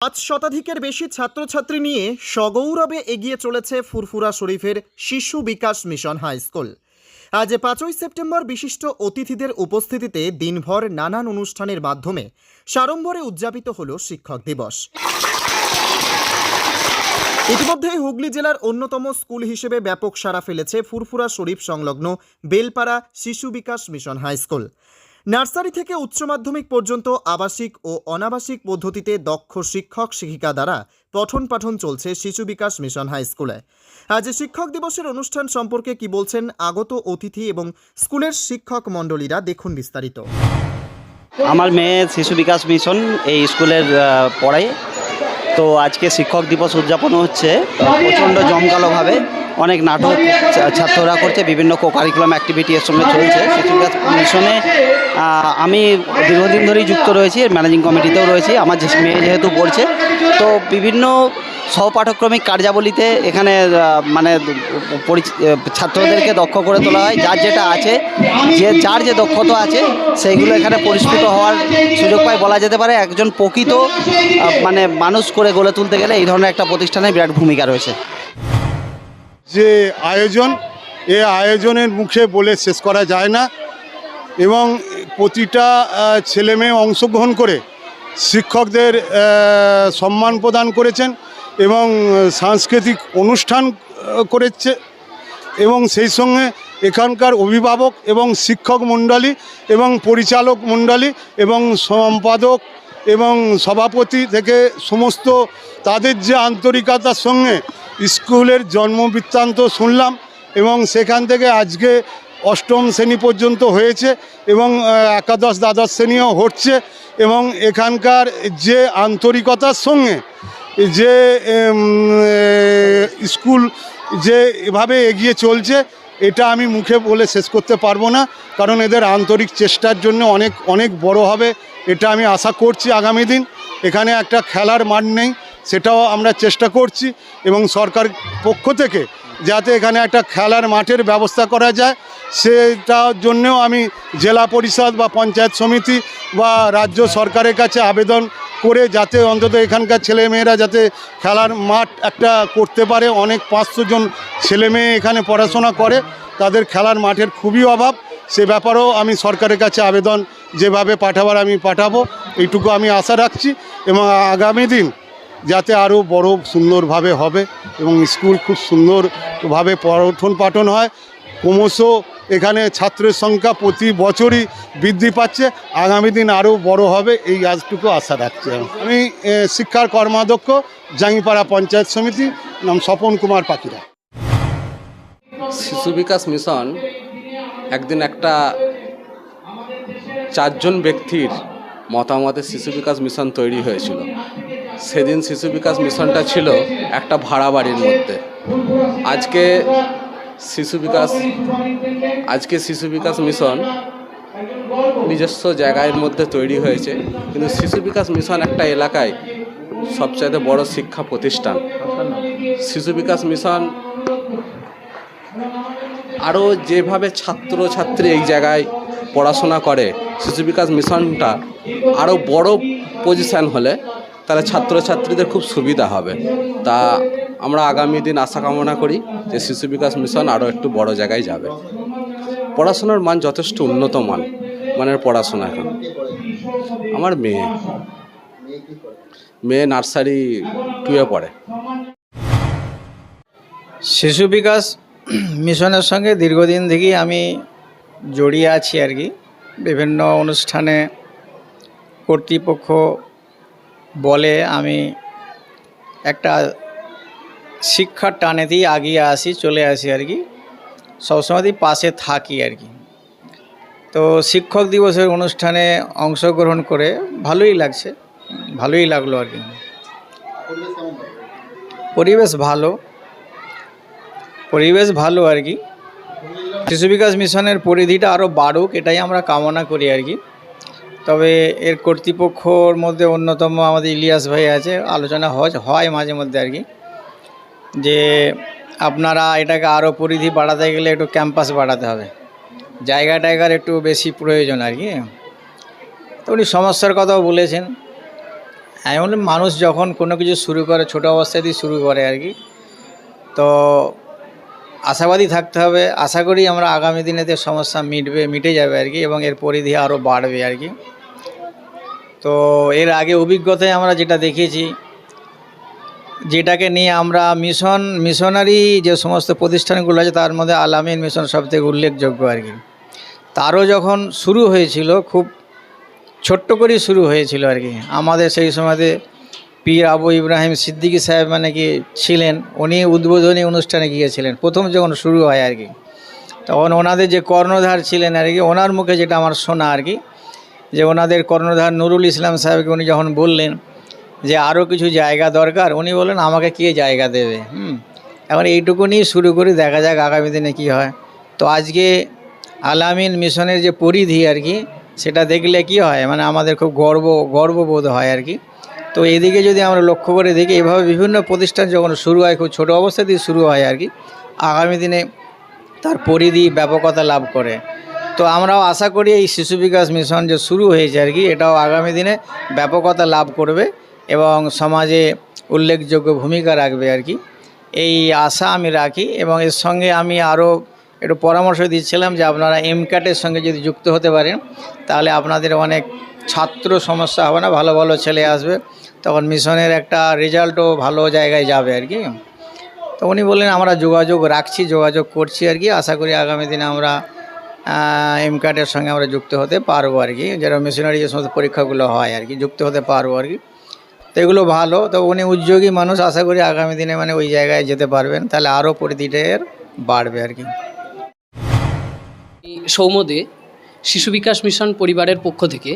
পাঁচ শতাধিকের বেশি ছাত্রছাত্রী নিয়ে সগৌরবে এগিয়ে চলেছে ফুরফুরা শরীফের শিশু বিকাশ মিশন হাই স্কুল। আজ পাঁচই সেপ্টেম্বর বিশিষ্ট অতিথিদের উপস্থিতিতে দিনভর নানান অনুষ্ঠানের মাধ্যমে সাড়ম্বরে উদযাপিত হল শিক্ষক দিবস। ইতিমধ্যে হুগলি জেলার অন্যতম স্কুল হিসেবে ব্যাপক সাড়া ফেলেছে ফুরফুরা শরীফ সংলগ্ন Belpara Shishu Bikash mission high school. Nursery থেকে উচ্চ মাধ্যমিক পর্যন্ত আবাসিক ও অনাবাসিক পদ্ধতিতে দক্ষ শিক্ষক শিক্ষিকা দ্বারা পঠন পাঠন চলছে শিশু বিকাশ মিশন হাই স্কুলে। আজ শিক্ষক দিবসের অনুষ্ঠান সম্পর্কে কি বলছেন আগত অতিথি এবং স্কুলের শিক্ষক মণ্ডলীরা দেখুন বিস্তারিত। আমার মেয়ে শিশু বিকাশ মিশন এই স্কুলের পড়ায়। তো আজকে শিক্ষক দিবস উদযাপন হচ্ছে প্রচণ্ড জমকালোভাবে। অনেক নাটক ছাত্ররা করছে, বিভিন্ন কো কারিকুলাম অ্যাক্টিভিটি এর সঙ্গে চলছে। শিশু বিকাশ মিশনে আমি দীর্ঘদিন ধরেই যুক্ত রয়েছি ম্যানেজিং কমিটিতেও রয়েছি। আমার মেয়ে যেহেতু পড়ছে, তো বিভিন্ন সহপাঠক্রমিক কার্যাবলীতে এখানে মানে ছাত্রদেরকে দক্ষ করে তোলা হয়। যার যেটা আছে, যে, যার যে দক্ষতা আছে, সেইগুলো এখানে পরিস্ফুট হওয়ার সুযোগ পায় বলা যেতে পারে। একজন প্রকৃত মানে মানুষ করে গড়ে তুলতে গেলে এই ধরনের একটা প্রতিষ্ঠানের বিরাট ভূমিকা রয়েছে। যে আয়োজন এ আয়োজনের মুখে বলে শেষ করা যায় না এবং প্রতিটা আহ, ছেলে মেয়ে অংশগ্রহণ করে শিক্ষকদের সম্মান প্রদান করেছেন এবং সাংস্কৃতিক অনুষ্ঠান করেছে এবং সেই সঙ্গে এখানকার অভিভাবক এবং শিক্ষক মণ্ডলী এবং পরিচালক মণ্ডলী এবং সম্পাদক এবং সভাপতি থেকে সমস্ত তাদের যে আন্তরিকতার সঙ্গে স্কুলের জন্ম বৃত্তান্ত শুনলাম এবং সেখান থেকে আজকে অষ্টম শ্রেণি পর্যন্ত হয়েছে এবং একাদশ দ্বাদশ শ্রেণীও হচ্ছে এবং এখানকার যে আন্তরিকতার সঙ্গে যে স্কুল যে এভাবে এগিয়ে চলছে, এটা আমি মুখে বলে শেষ করতে পারব না। কারণ এদের আন্তরিক চেষ্টার জন্য অনেক অনেক বড় হবে, এটা আমি আশা করছি আগামী দিন। এখানে একটা খেলার মাঠ নেই সেটাও আমরা চেষ্টা করছি এবং সরকার পক্ষ থেকে যাতে এখানে একটা খেলার মাঠের ব্যবস্থা করা যায়। সেটার জন্যও আমি জেলা পরিষদ বা পঞ্চায়েত সমিতি বা রাজ্য সরকারের কাছে আবেদন করে যাতে অন্তত এখানকার ছেলেমেয়েরা যাতে খেলার মাঠ একটা করতে পারে। অনেক পাঁচশো জন ছেলে মেয়ে এখানে পড়াশোনা করে। তাদের খেলার মাঠের খুবই অভাব। সে ব্যাপারেও আমি সরকারের কাছে আবেদন যেভাবে পাঠাবার আমি পাঠাবো, এইটুকু আমি আশা রাখছি এবং আগামী দিন যাতে আরও বড় সুন্দরভাবে হবে এবং স্কুল খুব সুন্দরভাবে পঠন পাঠন হয়। ক্রমশ এখানে ছাত্রের সংখ্যা প্রতি বছরই বৃদ্ধি পাচ্ছে। আগামী দিন আরও বড় হবে এই আজটুকু আশা রাখছি আমি। শিক্ষার কর্মাধ্যক্ষ, জাঙ্গিপাড়া পঞ্চায়েত সমিতি, নাম স্বপন কুমার পাখিরা। শিশু বিকাশ মিশন একদিন একটা চারজন ব্যক্তির মতামতে শিশু বিকাশ মিশন তৈরি হয়েছিল। সেদিন শিশু বিকাশ মিশনটা ছিল একটা ভাড়া বাড়ির মধ্যে। আজকে শিশু বিকাশ, আজকে শিশু বিকাশ মিশন নিজস্ব জায়গার মধ্যে তৈরি হয়েছে। কিন্তু শিশু বিকাশ মিশন একটা এলাকায় সবচাইতে বড় শিক্ষা প্রতিষ্ঠান। শিশু বিকাশ মিশন আরও যেভাবে ছাত্র ছাত্রী এই জায়গায় পড়াশোনা করে, শিশু বিকাশ মিশনটা আরও বড় পজিশান হলে তাহলে ছাত্রছাত্রীদের খুব সুবিধা হবে। তা আমরা আগামী দিন আশা কামনা করি যে শিশু বিকাশ মিশন আরও একটু বড় জায়গায় যাবে। পড়াশোনার মান যথেষ্ট উন্নত মান, মানের পড়াশোনা এখন। আমার মেয়ে। মেয়ে নার্সারি টুয়ে পড়ে। শিশু বিকাশ মিশনের সঙ্গে দীর্ঘদিন থেকেই আমি জড়িয়ে আছি আর কি। বিভিন্ন অনুষ্ঠানে কর্তৃপক্ষ বলে আমি একটা শিক্ষার টানে টানেতেই আগিয়ে আসি, চলে আসি আর কি। সবসময়তেই পাশে থাকি আর কি। তো শিক্ষক দিবসের অনুষ্ঠানে অংশগ্রহণ করে ভালোই লাগছে, ভালোই লাগল আর কি। পরিবেশ ভালো পরিবেশ ভালো আর কি। শিশু বিকাশ মিশনের পরিধিটা আরও বাড়ুক, এটাই আমরা কামনা করি আর কি। তবে এর কর্তৃপক্ষর মধ্যে অন্যতম আমাদের ইলিয়াস ভাই আছে, আলোচনা হয় মাঝে মধ্যে আর কি। যে আপনারা এটাকে আরও পরিধি বাড়াতে গেলে একটু ক্যাম্পাস বাড়াতে হবে। জায়গা টায়গার একটু বেশি প্রয়োজন আর কি। তো উনি সমস্যার কথাও বলেছেন। এমন মানুষ যখন কোনো কিছু শুরু করে, ছোট অবস্থাতেই শুরু করে আর কি। তো আশাবাদী থাকতে হবে। আশা করি আমরা আগামী দিনেতে সমস্যা মিটবে, মিটে যাবে আর কি এবং এর পরিধি আরও বাড়বে আর কি। তো এর আগে অভিজ্ঞতায় আমরা যেটা দেখেছি, যেটাকে নিয়ে আমরা মিশন মিশনারি যে সমস্ত প্রতিষ্ঠানগুলো আছে, তার মধ্যে আলামিন মিশন সবথেকে উল্লেখযোগ্য আর কি। তারও যখন শুরু হয়েছিল, খুব ছোট্ট করেই শুরু হয়েছিল আর কি। আমাদের সেই সময়তে পীর আবু ইব্রাহিম সিদ্দিকী সাহেব মানে কি ছিলেন, উনি উদ্বোধনী অনুষ্ঠানে গিয়েছিলেন, প্রথম যখন শুরু হয় আর কি। তখন ওনাদের যে কর্ণধার ছিলেন আর কি, ওনার মুখে যেটা আমার শোনা আর কি যে ওনাদের কর্ণধার নুরুল ইসলাম সাহেবকে উনি যখন বললেন যে আরও কিছু জায়গা দরকার, উনি বললেন, আমাকে কে জায়গা দেবে? হুম। এখন এইটুকুনি শুরু করে দেখা যাক আগামী দিনে কি হয়। তো আজকে আলামিন মিশনের যে পরিধি আর কি, সেটা দেখলে কি হয়? মানে আমাদের খুব গর্ব, গর্ববোধ হয় আর কি। তো এদিকে যদি আমরা লক্ষ্য করে দেখি, এভাবে বিভিন্ন প্রতিষ্ঠান যখন শুরু হয়, খুব ছোটো অবস্থাতেই শুরু হয় আর কি, আগামী দিনে তার পরিধি ব্যাপকতা লাভ করে। তো আমরাও আশা করি এই শিশু বিকাশ মিশন যে শুরু হয়েছে আর কি, এটাও আগামী দিনে ব্যাপকতা লাভ করবে এবং সমাজে উল্লেখযোগ্য ভূমিকা রাখবে আর কি। এই আশা আমি রাখি এবং এর সঙ্গে আমি আরও একটু পরামর্শ দিচ্ছিলাম যে আপনারা এমক্যাটের সঙ্গে যদি যুক্ত হতে পারেন, তাহলে আপনাদের অনেক ছাত্র সমস্যা হবে না, ভালো ভালো ছেলে আসবে, তখন মিশনের একটা রেজাল্টও ভালো জায়গায় যাবে আর কি। তো উনি বললেন, আমরা যোগাযোগ রাখছি, যোগাযোগ করছি আর কি, আশা করি আগামী দিনে আমরা এম কার্ডের সঙ্গে আমরা যুক্ত হতে পারব আর কি। যারা মিশনারি যে সমস্ত পরীক্ষাগুলো হয় আর কি, যুক্ত হতে পারব আর কি। তো এগুলো ভালো। তো উনি উদ্যোগী মানুষ, আশা করি আগামী দিনে মানে ওই জায়গায় যেতে পারবেন। তাহলে আরও পরিধিটা বাড়বে আর কি। সৌমদে শিশু বিকাশ মিশন পরিবারের পক্ষ থেকে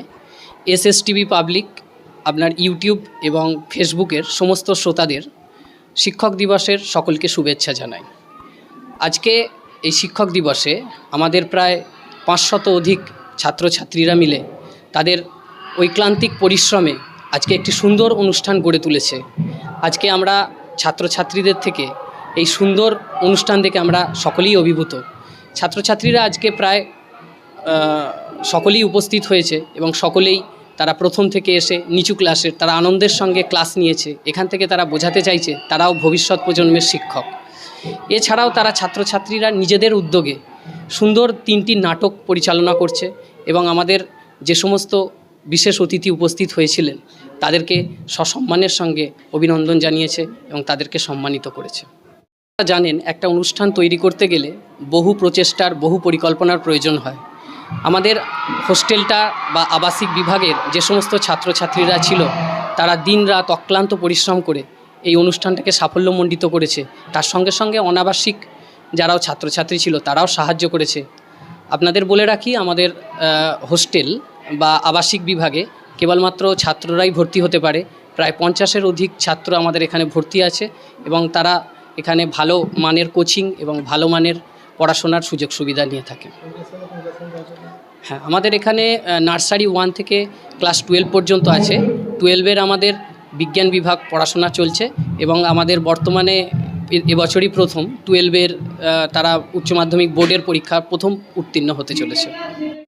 এসএসটিভি পাবলিক আপনার ইউটিউব এবং ফেসবুকের সমস্ত শ্রোতাদের শিক্ষক দিবসের সকলকে শুভেচ্ছা জানাই। আজকে এই শিক্ষক দিবসে আমাদের প্রায় পাঁচশত অধিক ছাত্রছাত্রীরা মিলে তাদের ঐক্লান্তিক পরিশ্রমে আজকে একটি সুন্দর অনুষ্ঠান গড়ে তুলেছে। আজকে আমরা ছাত্রছাত্রীদের থেকে এই সুন্দর অনুষ্ঠান দেখে আমরা সকলেই অভিভূত। ছাত্রছাত্রীরা আজকে প্রায় সকলেই উপস্থিত হয়েছে এবং সকলেই তারা প্রথম থেকে এসে নিচু ক্লাসের, তারা আনন্দের সঙ্গে ক্লাস নিয়েছে। এখান থেকে তারা বোঝাতে চাইছে তারাও ভবিষ্যৎ প্রজন্মের শিক্ষক। এছাড়াও তারা ছাত্রছাত্রীরা নিজেদের উদ্যোগে সুন্দর তিনটি নাটক পরিচালনা করছে এবং আমাদের যে সমস্ত বিশেষ অতিথি উপস্থিত হয়েছিলেন, তাদেরকে সসম্মানের সঙ্গে অভিনন্দন জানিয়েছে এবং তাদেরকে সম্মানিত করেছে। জানেন, একটা অনুষ্ঠান তৈরি করতে গেলে বহু প্রচেষ্টার, বহু পরিকল্পনার প্রয়োজন হয়। আমাদের হোস্টেলটা বা আবাসিক বিভাগের যে সমস্ত ছাত্রছাত্রীরা ছিল, তারা দিন রাত অক্লান্ত পরিশ্রম করে এই অনুষ্ঠানটাকে সাফল্যমণ্ডিত করেছে। তার সঙ্গে সঙ্গে অনাবাসিক যারাও ছাত্রছাত্রী ছিল, তারাও সাহায্য করেছে। আপনাদের বলে রাখি, আমাদের হোস্টেল বা আবাসিক বিভাগে কেবলমাত্র ছাত্ররাই ভর্তি হতে পারে। প্রায় পঞ্চাশের অধিক ছাত্র আমাদের এখানে ভর্তি আছে এবং তারা এখানে ভালো মানের কোচিং এবং ভালো মানের পড়াশোনার সুযোগ সুবিধা নিয়ে থাকে। হ্যাঁ আমাদের এখানে নার্সারি ওয়ান থেকে ক্লাস টুয়েলভ পর্যন্ত আছে। টুয়েলভের আমাদের বিজ্ঞান বিভাগ পড়াশোনা চলছে এবং আমাদের বর্তমানে এবছরই প্রথম। টুয়েলভের তারা উচ্চ মাধ্যমিক বোর্ডের পরীক্ষা প্রথম উত্তীর্ণ হতে চলেছে।